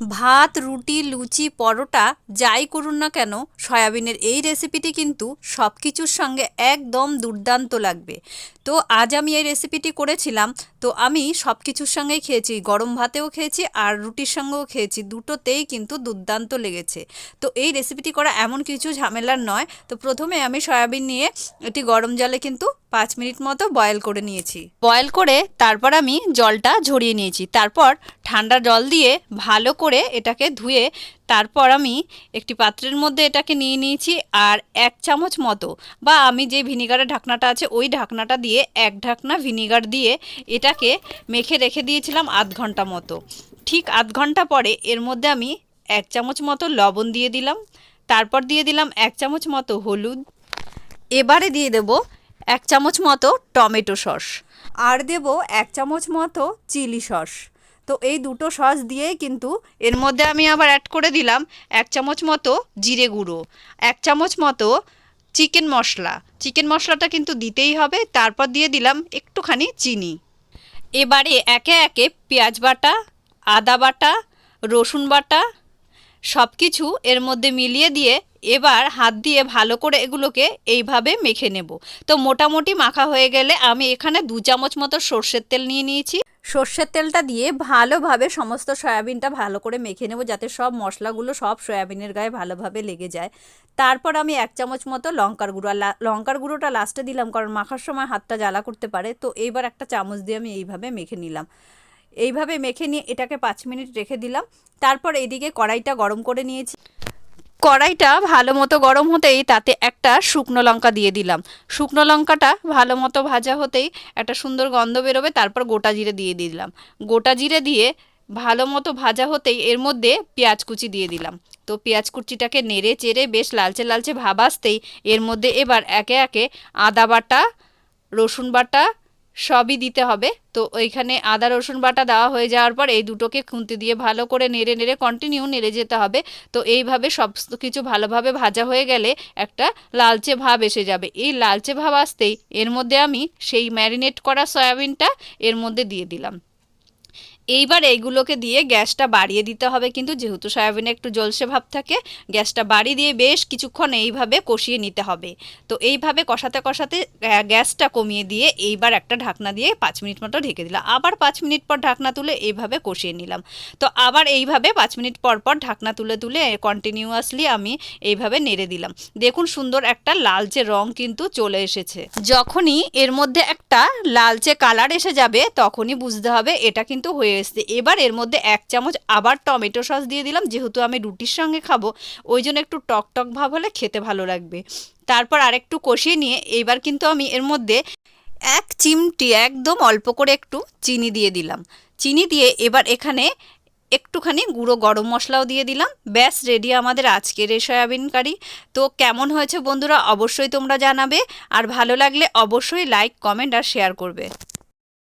ভাত, রুটি, লুচি, পরোটা, যাই করুন না কেন, সয়াবিনের এই রেসিপিটি কিন্তু সব কিছুর সঙ্গে একদম দুর্দান্ত লাগবে। তো আজ আমি এই রেসিপিটি করেছিলাম, তো আমি সব কিছুর সঙ্গেই খেয়েছি, গরম ভাতেও খেয়েছি আর রুটির সঙ্গেও খেয়েছি, দুটোতেই কিন্তু দুর্দান্ত লেগেছে। তো এই রেসিপিটি করা এমন কিছু ঝামেলার নয়, তো প্রথমে আমি সয়াবিন নিয়ে এটি গরম জলে কিন্তু পাঁচ মিনিট মতো বয়েল করে নিয়েছি। বয়েল করে তারপর আমি জলটা ঝরিয়ে নিয়েছি। তারপর ঠান্ডা জল দিয়ে ভালো করে এটাকে ধুয়ে তারপর আমি একটি পাত্রের মধ্যে এটাকে নিয়ে নিয়েছি আর এক চামচ মতো বা আমি যে ভিনিগারের ঢাকনাটা আছে ওই ঢাকনাটা দিয়ে এক ঢাকনা ভিনিগার দিয়ে এটাকে মেখে রেখে দিয়েছিলাম আধ ঘণ্টা মতো। ঠিক আধ ঘণ্টা পরে এর মধ্যে আমি এক চামচ মতো লবণ দিয়ে দিলাম। তারপর দিয়ে দিলাম এক চামচ মতো হলুদ। এবারে দিয়ে দেব এক চামচ মতো টমেটো সস। আর দেব এক চামচ মতো চিলি সস। তো এই দুটো সস দিয়েই কিন্তু এর মধ্যে আমি আবার অ্যাড করে দিলাম এক চামচ মতো জিরে গুঁড়ো, এক চামচ মতো চিকেন মশলা। চিকেন মশলাটা কিন্তু দিতেই হবে, তারপর দিয়ে দিলাম একটুখানি চিনি। এবারে একে একে পেঁয়াজ বাটা, আদা বাটা, রসুন বাটা সব কিছু এর মধ্যে মিলিয়ে দিয়ে এবার হাত দিয়ে ভালো করে এগুলোকে এইভাবে মেখে নেব। তো মোটামুটি মাখা হয়ে গেলে আমি এখানে দু চামচ মতো সর্ষের তেল নিয়ে নিয়েছি। সর্ষের তেলটা দিয়ে ভালোভাবে সমস্ত সয়াবিনটা ভালো করে মেখে নেব যাতে সব মশলাগুলো সব সয়াবিনের গায়ে ভালোভাবে লেগে যায়। তারপর আমি এক চামচ মতো লঙ্কার গুঁড়ো আর লঙ্কার গুঁড়োটা লাস্টে দিলাম, কারণ মাখার সময় হাতটা জ্বালা করতে পারে। তো এইবার একটা চামচ দিয়ে আমি এইভাবে মেখে নিলাম। এইভাবে মেখে নিয়ে এটাকে পাঁচ মিনিট রেখে দিলাম। তারপর এইদিকে কড়াইটা গরম করে নিয়েছি। কড়াইটা ভালো মতো গরম হতেই তাতে একটা শুকনো লঙ্কা দিয়ে দিলাম। শুকনো লঙ্কাটা ভালো মতো ভাজা হতেই একটা সুন্দর গন্ধ বেরোবে, তারপর গোটা জিরে দিয়ে দিলাম। গোটা জিরে দিয়ে ভালো মতো ভাজা হতেই এর মধ্যে পেঁয়াজ কুচি দিয়ে দিলাম। তো পেঁয়াজ কুচিটাকে নেড়ে চেড়ে বেশ লালচে লালচে ভাব আসতেই এর মধ্যে এবার একে একে আদা বাটা, রসুন বাটা সবই দিতে হবে। তো ওইখানে আদা, রসুন বাটা দেওয়া হয়ে যাওয়ার পর এই দুটোকে খুঁতি দিয়ে ভালো করে নেড়ে নেড়ে কন্টিনিউ নেড়ে যেতে হবে। তো এইভাবে সব কিছু ভালোভাবে ভাজা হয়ে গেলে একটা লালচে ভাব এসে যাবে। এই লালচে ভাব আসতেই এর মধ্যে আমি সেই ম্যারিনেট করা সয়াবিনটা এর মধ্যে দিয়ে দিলাম। এইবার এইগুলোকে দিয়ে গ্যাসটা বাড়িয়ে দিতে হবে। কিন্তু যেহেতু সয়াবিনে একটু জলসে ভাব থাকে, গ্যাসটা বাড়িয়ে দিয়ে বেশ কিছুক্ষণ এইভাবে কষিয়ে নিতে হবে। তো এইভাবে কষাতে কষাতে গ্যাসটা কমিয়ে দিয়ে এইবার একটা ঢাকনা দিয়ে পাঁচ মিনিট মতো ঢেকে দিলাম। আবার পাঁচ মিনিট পর ঢাকনা তুলে এইভাবে কষিয়ে নিলাম। তো আবার এইভাবে পাঁচ মিনিট পর পর ঢাকনা তুলে তুলে কন্টিনিউয়াসলি আমি এইভাবে নেড়ে দিলাম। দেখুন সুন্দর একটা লালচে রং কিন্তু চলে এসেছে। যখনই এর মধ্যে একটা লালচে কালার এসে যাবে, তখনই বুঝতে হবে এটা কিন্তু হয়ে এসছে। এবার এর মধ্যে এক চামচ আবার টমেটো সস দিয়ে দিলাম, যেহেতু আমি রুটির সঙ্গে খাব, ওই জন্য একটু টক টক ভাব হলে খেতে ভালো লাগবে। তারপর আরেকটু কষিয়ে নিয়ে এইবার কিন্তু আমি এর মধ্যে এক চিমটি একদম অল্প করে একটু চিনি দিয়ে দিলাম। চিনি দিয়ে এবার এখানে একটুখানি গুঁড়ো গরম মশলাও দিয়ে দিলাম। ব্যাস রেডি আমাদের আজকের এই সয়াবিন কারি। তো কেমন হয়েছে বন্ধুরা অবশ্যই তোমরা জানাবে, আর ভালো লাগলে অবশ্যই লাইক কমেন্ট আর শেয়ার করবে।